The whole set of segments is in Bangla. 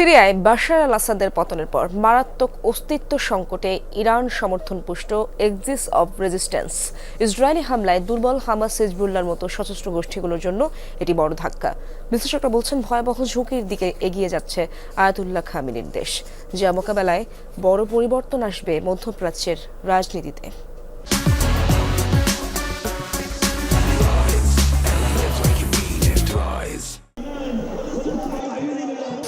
সিরিয়ায় বাশার আল আসাদের পতনের পর মারাত্মক অস্তিত্ব সংকটে ইরান সমর্থন পুষ্ট এক্সিস অব রেজিস্ট্যান্স ইসরায়েলি হামলায় দুর্বল হামাস হিজবুল্লার মতো সশস্ত্র গোষ্ঠীগুলোর জন্য এটি বড় ধাক্কা। বিশ্লেষকরা বলছেন ভয়াবহ ঝুঁকির দিকে এগিয়ে যাচ্ছে আয়াতুল্লাহ খামিনির দেশ। যা মোকাবেলায় বড় পরিবর্তন আসবে মধ্যপ্রাচ্যের রাজনীতিতে।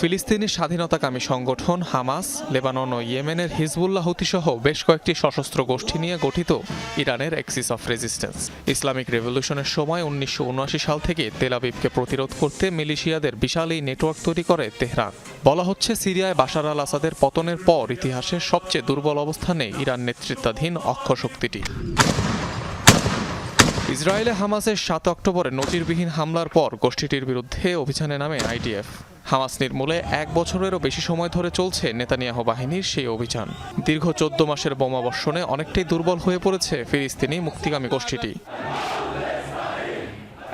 ফিলিস্তিনি স্বাধীনতাকামী সংগঠন হামাস, লেবানন ও ইয়েমেনের হিজবুল্লাহ হুতিসহ বেশ কয়েকটি সশস্ত্র গোষ্ঠী নিয়ে গঠিত ইরানের এক্সিস অফ রেজিস্ট্যান্স ইসলামিক রেভলিউশনের সময় উনিশশো উনআশি সাল থেকে তেলাবিবকে প্রতিরোধ করতে মিলিশিয়াদের বিশাল এই নেটওয়ার্ক তৈরি করে তেহরান। বলা হচ্ছে, সিরিয়ায় বাশার আল আসাদের পতনের পর ইতিহাসের সবচেয়ে দুর্বল অবস্থানে ইরান নেতৃত্বাধীন অক্ষ শক্তিটি ইসরায়েলে হামাসের সাত অক্টোবরে নজিরবিহীন হামলার পর গোষ্ঠীটির বিরুদ্ধে অভিযানে নামে আইডিএফ। হামাস নির্মূলে এক বছরেরও বেশি সময় ধরে চলছে নেতানিয়াহ বাহিনীর সেই অভিযান। দীর্ঘ চোদ্দ মাসের বোমাবর্ষণে অনেকটাই দুর্বল হয়ে পড়েছে ফিলিস্তিনি মুক্তিগামী গোষ্ঠীটি।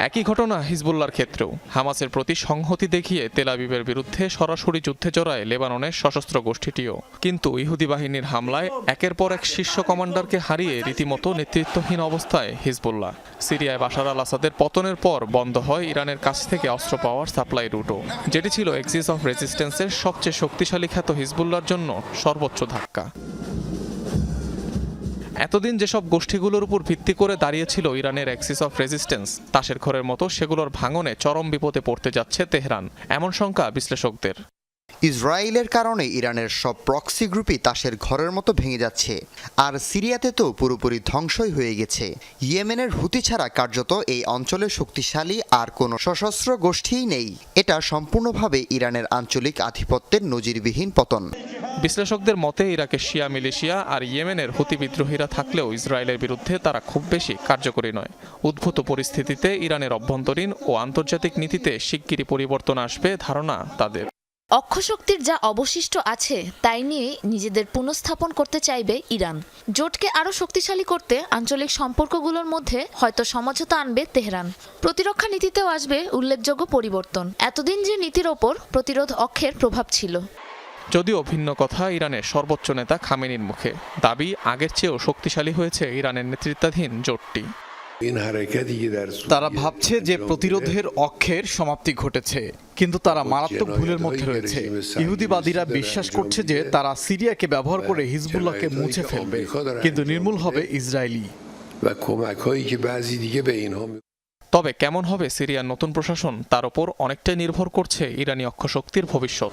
একই ঘটনা হিজবুল্লার ক্ষেত্রেও। হামাসের প্রতি সংহতি দেখিয়ে তেলাবিবের বিরুদ্ধে সরাসরি যুদ্ধে জড়ায় লেবাননের সশস্ত্র গোষ্ঠীটিও। কিন্তু ইহুদি বাহিনীর হামলায় একের পর এক শীর্ষ কমান্ডারকে হারিয়ে রীতিমতো নেতৃত্বহীন অবস্থায় হিজবুল্লাহ। সিরিয়ায় বাশার আল আসাদের পতনের পর বন্ধ হয় ইরানের কাছ থেকে অস্ত্র পাওয়ার সাপ্লাই রুটও। যেটি ছিল এক্সিস অফ রেজিস্ট্যান্সের সবচেয়ে শক্তিশালী খ্যাত হিজবুল্লার জন্য সর্বোচ্চ ধাক্কা। এতদিন যেসব গোষ্ঠীগুলোর উপর ভিত্তি করে দাঁড়িয়েছিল ইরানের অ্যাক্সিস অফ রেজিস্ট্যান্স তাসের ঘরের মতো, সেগুলোর ভাঙনে চরম বিপদে পড়তে যাচ্ছে তেহরান। এমন শঙ্কা বিশ্লেষকদের। ইসরায়েলের কারণে ইরানের সব প্রক্সি গ্রুপই তাসের ঘরের মতো ভেঙে যাচ্ছে। আর সিরিয়াতে তো পুরোপুরি ধ্বংসই হয়ে গেছে। ইয়েমেনের হুতি ছাড়া কার্যত এই অঞ্চলে শক্তিশালী আর কোনো সশস্ত্র গোষ্ঠীই নেই। এটা সম্পূর্ণভাবে ইরানের আঞ্চলিক আধিপত্যের নজিরবিহীন পতন। বিশ্লেষকদের মতে ইরাকের শিয়া মিলিশিয়া আর ইয়েমেনের হুতি বিদ্রোহীরা থাকলেও ইসরায়েলের বিরুদ্ধে তারা খুব বেশি কার্যকরী নয়। উদ্ভূত পরিস্থিতিতে ইরানের অভ্যন্তরীণ ও আন্তর্জাতিক নীতিতে শিগগিরই পরিবর্তন আসবে ধারণা তাদের। অক্ষশক্তির যা অবশিষ্ট আছে, তাই নিয়ে নিজেদের পুনঃস্থাপন করতে চাইবে ইরান। জোটকে আরও শক্তিশালী করতে আঞ্চলিক সম্পর্কগুলোর মধ্যে হয়তো সমঝোতা আনবে তেহরান। প্রতিরক্ষা নীতিতেও আসবে উল্লেখযোগ্য পরিবর্তন। এতদিন যে নীতির ওপর প্রতিরোধ অক্ষের প্রভাব ছিল। যদিও ভিন্ন কথা ইরানের সর্বোচ্চ নেতা খামেনির মুখে। দাবি আগের চেয়েও শক্তিশালী হয়েছে ইরানের নেতৃত্বাধীন জোটটি। তারা ভাবছে যে প্রতিরোধের অক্ষের সমাপ্তি ঘটেছে কিন্তু তারা মারাত্মক ভুলের মধ্যে রয়েছে। ইহুদিবাদীরা বিশ্বাস করছে যে তারা সিরিয়াকে ব্যবহার করে হিজবুল্লাহকে মুছে ফেলবে কিন্তু নির্মূল হবে ইসরায়েলি। তবে কেমন হবে সিরিয়ার নতুন প্রশাসন তার উপর অনেকটাই নির্ভর করছে ইরানি অক্ষশক্তির ভবিষ্যৎ।